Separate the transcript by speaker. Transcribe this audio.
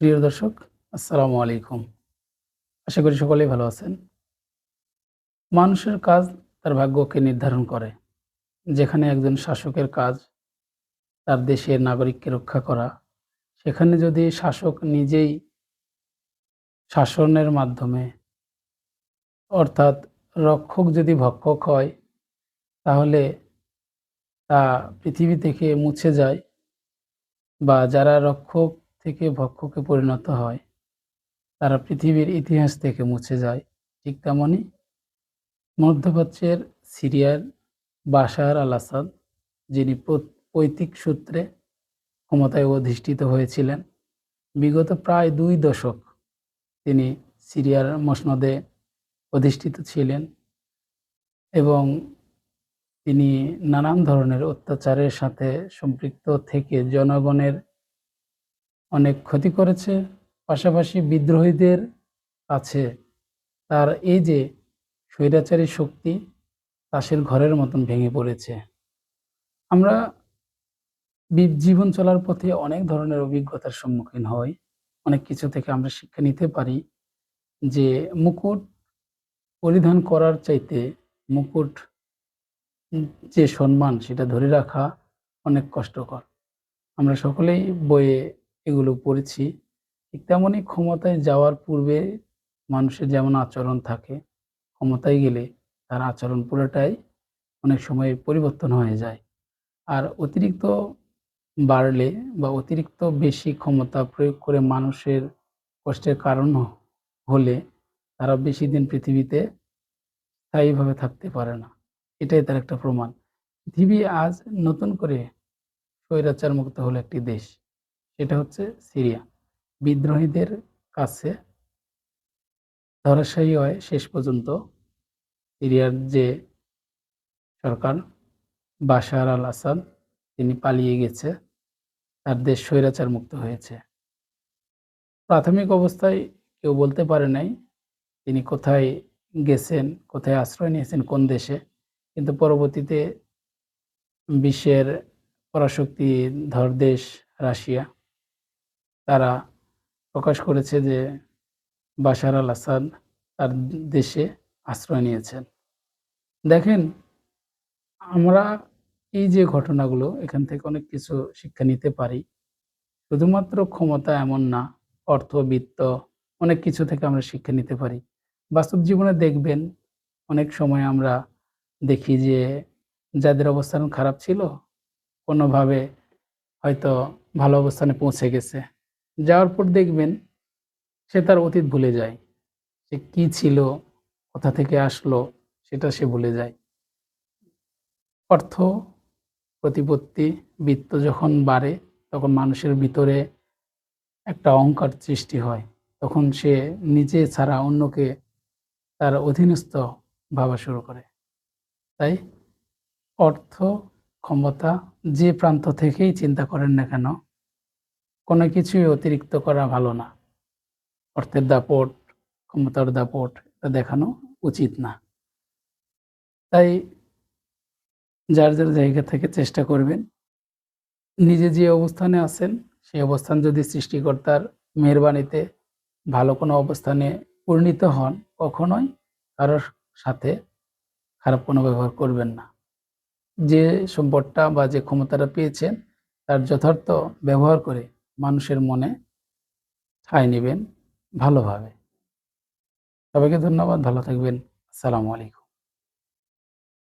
Speaker 1: প্রিয় দর্শক, আসসালামু আলাইকুম। আশা করি সকলেই ভালো আছেন। মানুষের কাজ তার ভাগ্যকে নির্ধারণ করে। যেখানে একজন শাসকের কাজ তার দেশের নাগরিককে রক্ষা করা, সেখানে যদি শাসক নিজেই শাসনের মাধ্যমে অর্থাৎ রক্ষক যদি ভক্ষক হয়, তাহলে তা পৃথিবী থেকে মুছে যায় বা যারা রক্ষক থেকে ভক্ষকে পরিণত হয়। তারা পৃথিবীর ইতিহাস থেকে মুছে যায়। ঠিক তেমনই মধ্যপ্রাচ্যের সিরিয়ার বাশার আল আসাদ যিনি পৈতৃক সূত্রে ক্ষমতায় অধিষ্ঠিত হয়েছিলেন, বিগত প্রায় দুই দশক তিনি সিরিয়ার মসনদে অধিষ্ঠিত ছিলেন এবং তিনি নানান ধরনের অত্যাচারের সাথে সম্পৃক্ত থেকে জনগণের অনেক ক্ষতি করেছে। পাশাপাশি বিদ্রোহীদের কাছে তার এই যে স্বৈরাচারী শক্তি, তাসের ঘরের মতন ভেঙে পড়েছে। আমরা জীবন চলার পথে অনেক ধরনের অভিজ্ঞতার সম্মুখীন হই। অনেক কিছু থেকে আমরা শিক্ষা নিতে পারি যে মুকুট পরিধান করার চাইতে মুকুট যে সম্মান, সেটা ধরে রাখা অনেক কষ্টকর। আমরা সকলেই বইয়ে এগুলো পড়েছি ঠিক তেমনই ক্ষমতায় যাওয়ার পূর্বে মানুষের যেমন আচরণ থাকে, ক্ষমতায় গেলে তার আচরণ পুরোটাই অনেক সময় পরিবর্তন হয়ে যায়। আর অতিরিক্ত বাড়লে বা অতিরিক্ত বেশি ক্ষমতা প্রয়োগ করে মানুষের কষ্টের কারণ হলে তারা বেশি দিন পৃথিবীতে স্থায়ীভাবে থাকতে পারে না। এটাই তার একটা প্রমাণ। পৃথিবী আজ নতুন করে স্বৈরাচার মুক্ত হলো একটি দেশ। সেটা হচ্ছে সিরিয়া। বিদ্রোহীদের কাছে ধরাশায়ী হয় শেষ পর্যন্ত সিরিয়ার যে সরকার বাশার আল আসাদ, তিনি পালিয়ে গেছে। তার দেশ স্বৈরাচার মুক্ত হয়েছে। প্রাথমিক অবস্থায় কেউ বলতে পারে নাই তিনি কোথায় গেছেন, কোথায় আশ্রয় নিয়েছেন, কোন দেশে। কিন্তু পরবর্তীতে বিশ্বের পরাশক্তি ধর দেশ রাশিয়া তারা প্রকাশ করেছে যে বাশার আল আসাদ তার দেশে আশ্রয় নিয়েছেন। দেখেন, আমরা এই যে ঘটনাগুলো, এখান থেকে অনেক কিছু শিক্ষা নিতে পারি। শুধুমাত্র ক্ষমতা এমন না, অর্থ, বিত্ত, অনেক কিছু থেকে আমরা শিক্ষা নিতে পারি। বাস্তব জীবনে দেখবেন, অনেক সময় আমরা দেখি যে যাদের অবস্থান খারাপ ছিল, কোনোভাবে হয়তো ভালো অবস্থানে পৌঁছে গেছে। যাওয়ার পর দেখবেন সে তার অতীত ভুলে যায়। সে কি ছিল, কোথা থেকে আসলো, সেটা সে ভুলে যায়। অর্থ প্রতিপত্তি, বৃত্ত যখন বাড়ে, তখন মানুষের ভিতরে একটা অহংকার সৃষ্টি হয়। তখন সে নিজে ছাড়া অন্যকে তার অধীনস্থ ভাবা শুরু করে। তাই অর্থ, ক্ষমতা যে প্রান্ত থেকেই চিন্তা করেন না কেন কোনো কিছুই অতিরিক্ত করা ভালো না। অর্থের দাপট, ক্ষমতার দাপট, এটা দেখানো উচিত না। তাই যার যার জায়গা থেকে চেষ্টা করবেন। নিজে যে অবস্থানে আছেন, সেই অবস্থান যদি সৃষ্টিকর্তার মেহরবানিতে ভালো কোনো অবস্থানে পরিণত হন, কখনোই কারোর সাথে খারাপ কোনো ব্যবহার করবেন না। যে সম্পদটা বা যে ক্ষমতাটা পেয়েছেন, তার যথার্থ ব্যবহার করে মানুষের মনে ঠাঁই নেবেন ভালোভাবে। সবাইকে ধন্যবাদ ভালো থাকবেন। আসসালামু আলাইকুম।